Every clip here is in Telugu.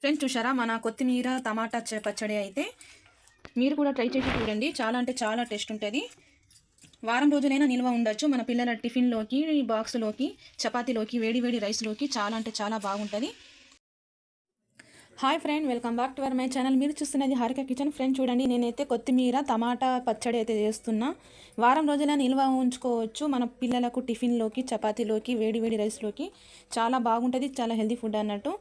ఫ్రెండ్స్ చూసారా మన కొత్తిమీర టమాటా పచ్చడి అయితే మీరు కూడా ట్రై చేసి చూడండి. చాలా అంటే చాలా టేస్ట్ ఉంటుంది. వారం రోజులైనా నిల్వ ఉండొచ్చు. మన పిల్లల టిఫిన్లోకి బాక్స్లోకి చపాతీలోకి వేడి వేడి రైస్లోకి చాలా అంటే చాలా బాగుంటుంది. Hi friend welcome back to our my channel మీరు చూస్తున్నది హారిక కిచెన్ ఫ్రెండ్ చూడండి. నేనైతే కొత్తిమీర టమాటా పచ్చడి అయితే చేస్తున్నా. వారం రోజుల నిల్వ ఉంచుకోవచ్చు. మన పిల్లలకు టిఫిన్లోకి చపాతీలోకి వేడి వేడి రైస్లోకి చాలా బాగుంటుంది. చాలా హెల్తీ ఫుడ్ అన్నట్టు.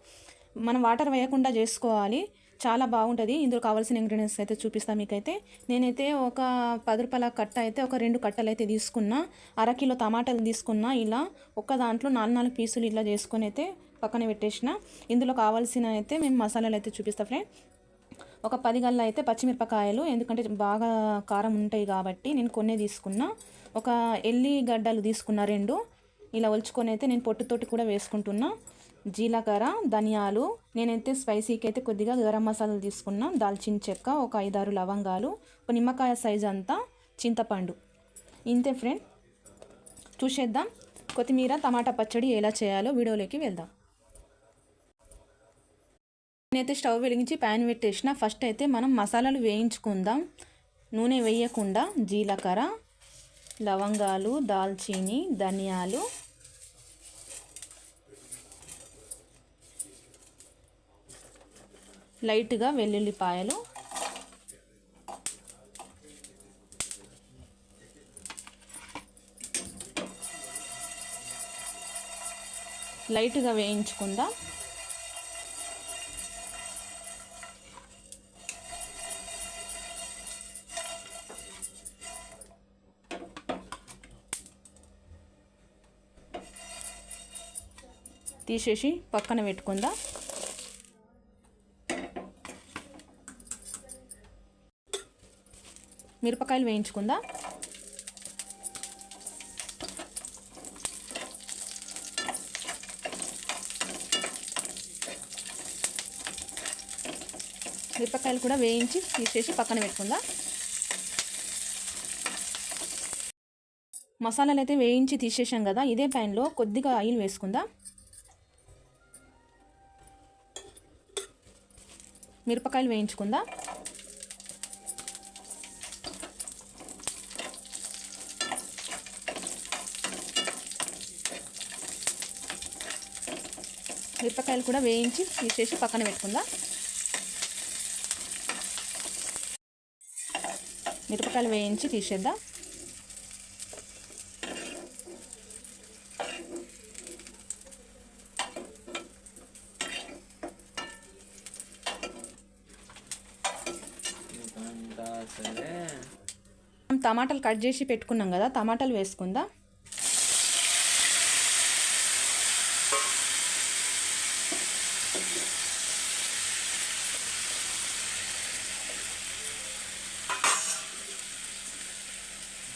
మనం వాటర్ వేయకుండా చేసుకోవాలి. చాలా బాగుంటుంది. ఇందులో కావాల్సిన ఇంగ్రీడియంట్స్ అయితే చూపిస్తాను మీకైతే. నేనైతే ఒక పది రూపాయల కట్ట అయితే ఒక రెండు కట్టలు అయితే తీసుకున్నా. అరకిలో టమాటాలు తీసుకున్నా. ఇలా ఒక్క దాంట్లో నాలుగు నాలుగు పీసులు ఇలా చేసుకొని అయితే పక్కన పెట్టేసిన. ఇందులో కావాల్సిన అయితే మేము మసాలాలు అయితే చూపిస్తాం ఫ్రెండ్. ఒక పది గల్ల అయితే పచ్చిమిరపకాయలు. ఎందుకంటే బాగా కారం ఉంటాయి కాబట్టి నేను కొన్నే తీసుకున్నా. ఒక ఎల్లిగడ్డలు తీసుకున్నా రెండు. ఇలా ఒలుచుకొని అయితే నేను పొట్టుతోటి కూడా వేసుకుంటున్నా. జీలకర్ర ధనియాలు నేనైతే స్పైసీకి అయితే కొద్దిగా గరం మసాలాలు తీసుకున్నా దాల్చిన చెక్క ఒక ఐదారు లవంగాలు ఒక నిమ్మకాయ సైజ్ అంతా చింతపండు. ఇంతే ఫ్రెండ్. చూసేద్దాం. కొత్తిమీర టమాటా పచ్చడి ఎలా చేయాలో వీడియోలోకి వెళ్దాం. నేనైతే స్టవ్ వెలిగించి ప్యాన్ పెట్టేసిన. ఫస్ట్ అయితే మనం మసాలాలు వేయించుకుందాం. నూనె వేయకుండా జీలకర్ర లవంగాలు దాల్చీని ధనియాలు లైట్గా వెల్లుల్లిపాయలు. లైట్గా వేయించుకుందాం. తీసేసి పక్కన పెట్టుకుందాం. మిరపకాయలు వేయించుకుందాం? మిరపకాయలు కూడా వేయించి తీసేసి పక్కన పెట్టుకుందాం? మసాలాలు అయితే వేయించి తీసేసాం కదా ఇదే ప్యాన్లో కొద్దిగా ఆయిల్ వేసుకుందాం? మిరపకాయలు వేయించుకుందాం? మిరపకాయలు కూడా వేయించి తీసేసి పక్కన పెట్టుకుందాం? మిరపకాయలు వేయించి తీసేద్దాం? టమాటాలు కట్ చేసి పెట్టుకున్నాం కదా టమాటాలు వేసుకుందాం?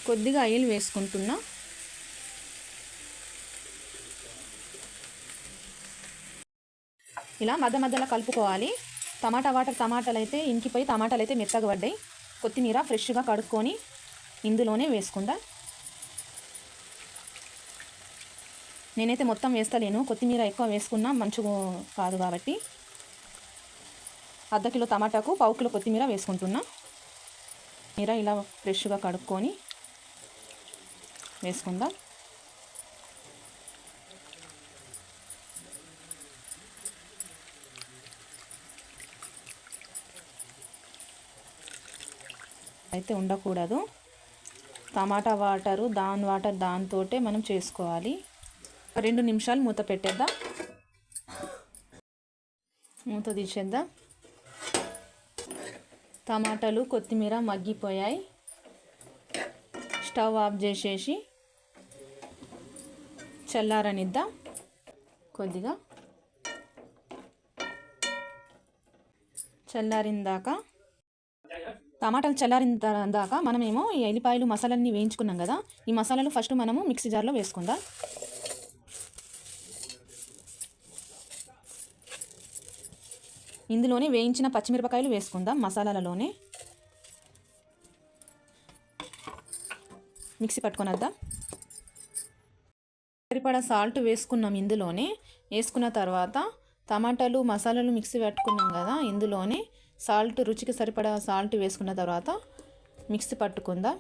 కొద్దిగా ఆయిల్ వేసుకుంటున్నా. ఇలా మధ్య మధ్యలో కలుపుకోవాలి. టమాటా వాటర్ టమాటాలు అయితే ఇంకిపోయి టమాటాలు అయితే మెత్తగా పడ్డాయి. కొత్తిమీర ఫ్రెష్గా కడుక్కొని ఇందులోనే వేసుకుందా నేనైతే మొత్తం వేస్తలేను. కొత్తిమీర ఎక్కువ వేసుకున్నా మంచిగా కాదు కాబట్టి. అర్ధ కిలో టమాటాకు పావు కిలో కొత్తిమీర వేసుకుంటున్నా. మీర ఇలా ఫ్రెష్గా కడుక్కొని వేసుకుందాం. అయితే ఉండకూడదు. టమాటా వాటరు దాని వాటర్ దాంతో మనం చేసుకోవాలి. రెండు నిమిషాలు మూత పెట్టేద్దాం. మూత తీసేద్దాం. టమాటాలు కొత్తిమీర మగ్గిపోయాయి. స్టవ్ ఆఫ్ చేసేసి చల్లారనిద్దాం. కొద్దిగా. చల్లారిందాక. టమాటాలు చల్లారిన దాకా మనమేమో ఈ ఎల్లిపాయలు మసాలన్నీ వేయించుకున్నాం కదా. ఈ మసాలాలు ఫస్ట్ మనము మిక్సీ జార్లో వేసుకుందాం. ఇందులోనే వేయించిన పచ్చిమిరపకాయలు వేసుకుందాం మసాలాలలోనే. మిక్సీ పట్టుకొని వద్దాం సరిపడా సాల్ట్ వేసుకున్నాం ఇందులోనే. వేసుకున్న తర్వాత టమాటాలు మసాలాలు మిక్సీ పెట్టుకున్నాం కదా ఇందులోనే సాల్ట్ రుచికి సరిపడా సాల్ట్ వేసుకున్న తర్వాత మిక్సీ పట్టుకుందాం.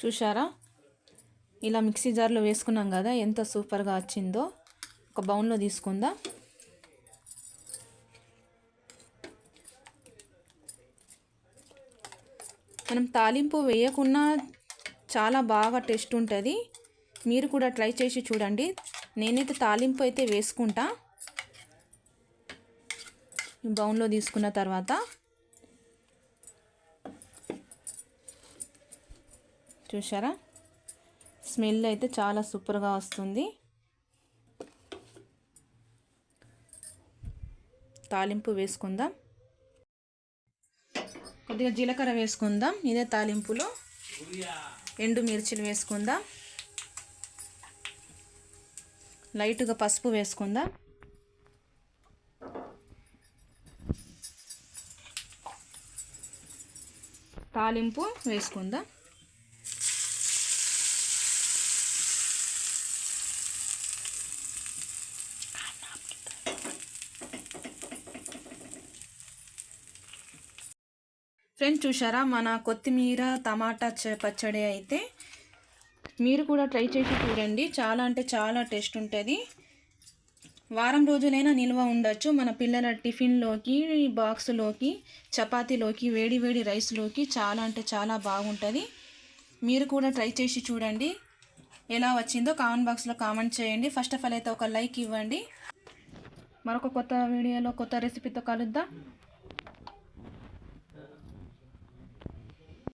చూసారా ఇలా మిక్సీ జార్లో వేసుకున్నాం కదా ఎంత సూపర్గా వచ్చిందో. ఒక బౌన్లో తీసుకుందాం. మనం తాలింపు వేయకున్నా చాలా బాగా టేస్ట్ ఉంటుంది. మీరు కూడా ట్రై చేసి చూడండి. నేనైతే తాలింపు అయితే వేసుకుంటా. బౌన్లో తీసుకున్న తర్వాత చూసారా స్మెల్ అయితే చాలా సూపర్గా వస్తుంది. తాలింపు వేసుకుందాం. కొద్దిగా జీలకర్ర వేసుకుందాం. ఇదే తాలింపులో. ఎండు మిర్చిలు వేసుకుందాం. లైట్గా పసుపు వేసుకుందాం? తాలింపు వేసుకుందాం? ఫ్రెండ్స్ చూసారా మన కొత్తిమీర టమాటా పచ్చడి అయితే మీరు కూడా ట్రై చేసి చూడండి. చాలా అంటే చాలా టేస్ట్ ఉంటుంది. వారం రోజులైనా నిల్వ ఉండొచ్చు. మన పిల్లల టిఫిన్లోకి బాక్స్లోకి చపాతీలోకి వేడి వేడి రైస్లోకి చాలా అంటే చాలా బాగుంటుంది. మీరు కూడా ట్రై చేసి చూడండి. ఎలా వచ్చిందో కామెంట్ బాక్స్లో కామెంట్ చేయండి. ఫస్ట్ ఆఫ్ ఆల్ అయితే ఒక లైక్ ఇవ్వండి. మరొక కొత్త వీడియోలో కొత్త రెసిపీతో కలుద్దాం.